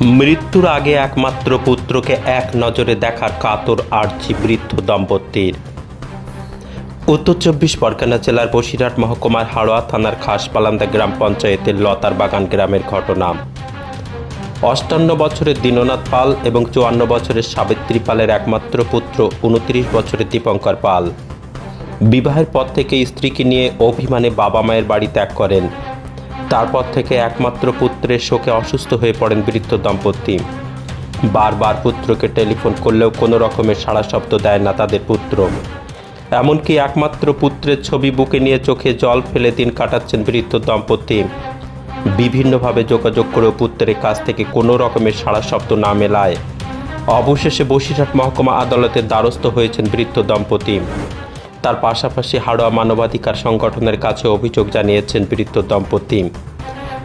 মৃত্যুর আগে একমাত্র পুত্রকে এক নজরে দেখার কাতর আর্জি বৃদ্ধ দম্পতির। উত্তর চব্বিশ পরগনা জেলার বসিরহাট মহকুমার হাড়োয়া থানার খাসপালান্দা গ্রাম পঞ্চায়েতের লতার বাগান গ্রামের ঘটনা। অষ্টান্ন বছরের দীননাথ পাল এবং চুয়ান্ন বছরের সাবিত্রী পালের একমাত্র পুত্র উনত্রিশ বছরের দীপঙ্কর পাল। বিবাহের পর থেকে স্ত্রীকে নিয়ে অভিমানে বাবা মায়ের বাড়ি ত্যাগ করেন। তারপর থেকে একমাত্র পুত্রের শোকে অসুস্থ হয়ে পড়েন বৃদ্ধ দম্পতি। বারবার পুত্রকে টেলিফোন করলেও কোনো রকমের সাড়া শব্দ দেয় না তাদের পুত্র। এমনকি একমাত্র পুত্রের ছবি বুকে নিয়ে চোখে জল ফেলে দিন কাটাচ্ছেন বৃদ্ধ দম্পতি। বিভিন্নভাবে যোগাযোগ করেও পুত্রের কাছ থেকে কোনো রকমের সাড়া শব্দ না মেলায়। অবশেষে বসিরহাট মহকুমা আদালতের দ্বারস্থ হয়েছেন বৃদ্ধ দম্পতি। তার পাশাপাশি হাড়োয়া মানবাধিকার সংগঠনের কাছে অভিযোগ জানিয়েছেন বৃদ্ধ দম্পতি।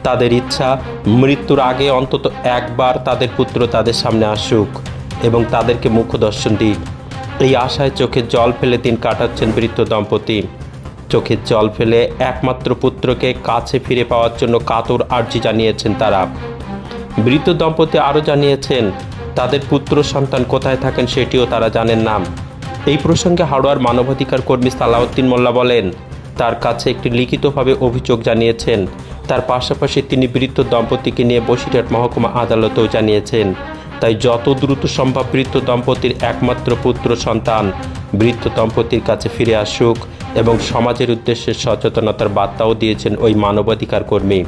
তাদের ইচ্ছা, মৃত্যুর আগে অন্তত একবার তাদের পুত্র তাদের সামনে আসুক এবং তাদেরকে মুখদর্শন দিক। এই আশায় চোখে জল ফেলে দিন কাটাচ্ছেন বৃত্ত দম্পতি। চোখের জল ফেলে একমাত্র পুত্রকে কাছে ফিরে পাওয়ার জন্য কাতর আর্জি জানিয়েছেন তারা। বৃত্ত দম্পতি আরও জানিয়েছেন, তাদের পুত্র সন্তান কোথায় থাকেন সেটিও তারা জানেন না। এই প্রসঙ্গে হাওড়ার মানবাধিকার কর্মী সালাউদ্দিন মোল্লা বলেন, তার কাছে একটি লিখিতভাবে অভিযোগ জানিয়েছেন। তার পাশাপাশি তিনি বৃদ্ধ দম্পতিকে নিয়ে বসিরহাট মহকুমা আদালতেও জানিয়েছেন। তাই যত দ্রুত সম্ভব বৃত্ত দম্পতির একমাত্র পুত্র সন্তান বৃদ্ধ দম্পতির কাছে ফিরে আসুক এবং সমাজের উদ্দেশ্যে সচেতনতার বার্তাও দিয়েছেন ওই মানবাধিকার কর্মী।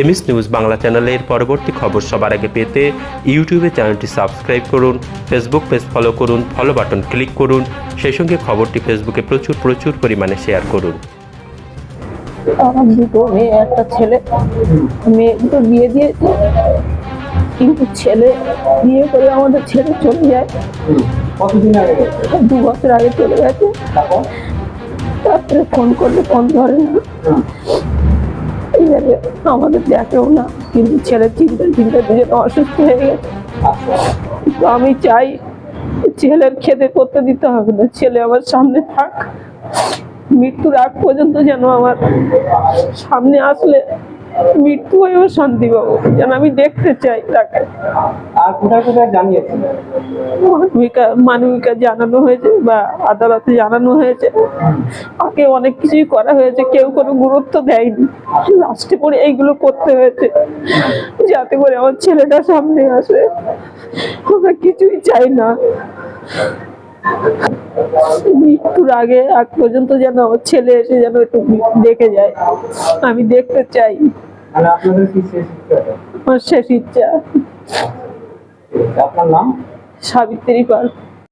এমএস নিউজ বাংলা চ্যানেলের পরবর্তী খবর সবার আগে পেতে ইউটিউবে চ্যানেলটি সাবস্ক্রাইব করুন ফেসবুক পেজ ফলো করুন ফলো বাটন ক্লিক করুন সেই সঙ্গে খবরটি ফেসবুকে প্রচুর প্রচুর পরিমাণে শেয়ার করুন। আমার দুটো মেয়ে একটা ছেলে মেয়ে দুটো বিয়ে দিয়েছে কিন্তু ছেলে বিয়ে করে আমাদের ছেলে চলে যায়। কতদিন আগে দু বছর আগে চলে গেছে। তারপরে ফোন করলে ফোন ধরে না। এইভাবে আমাদের দেখেও না। কিন্তু ছেলের চিন্তা চিন্তা দুজন অসুস্থ হয়ে গেছে। তো আমি চাই ছেলের খেতে করতে দিতে হবে, না ছেলে আমার সামনে থাক। মৃত্যুর আগ পর্যন্ত যেন আমার সামনে আসলে মৃত্যু হয়েও শান্তি পাবো যেন আমি দেখতে চাই তাকে। আর কোথায় কোথায় জানিয়েছেন? মানবিকা মানবিকা জানানো হয়েছে বা আদালতে জানানো হয়েছে। আগে অনেক কিছুই করা হয়েছে কেউ কোনো গুরুত্ব দেয়নি। লাস্টে পরে এইগুলো করতে হয়েছে যাতে করে আমার ছেলেটা সামনে আসে। আমরা কিছুই চাই না। মৃত্যুর আগে আগ পর্যন্ত যেন আমার ছেলে এসে যেন একটু দেখে যায়। আমি দেখতে চাই। মানে? আমার শেষ ইচ্ছা। আপনার নাম? সাবিত্রী পাল।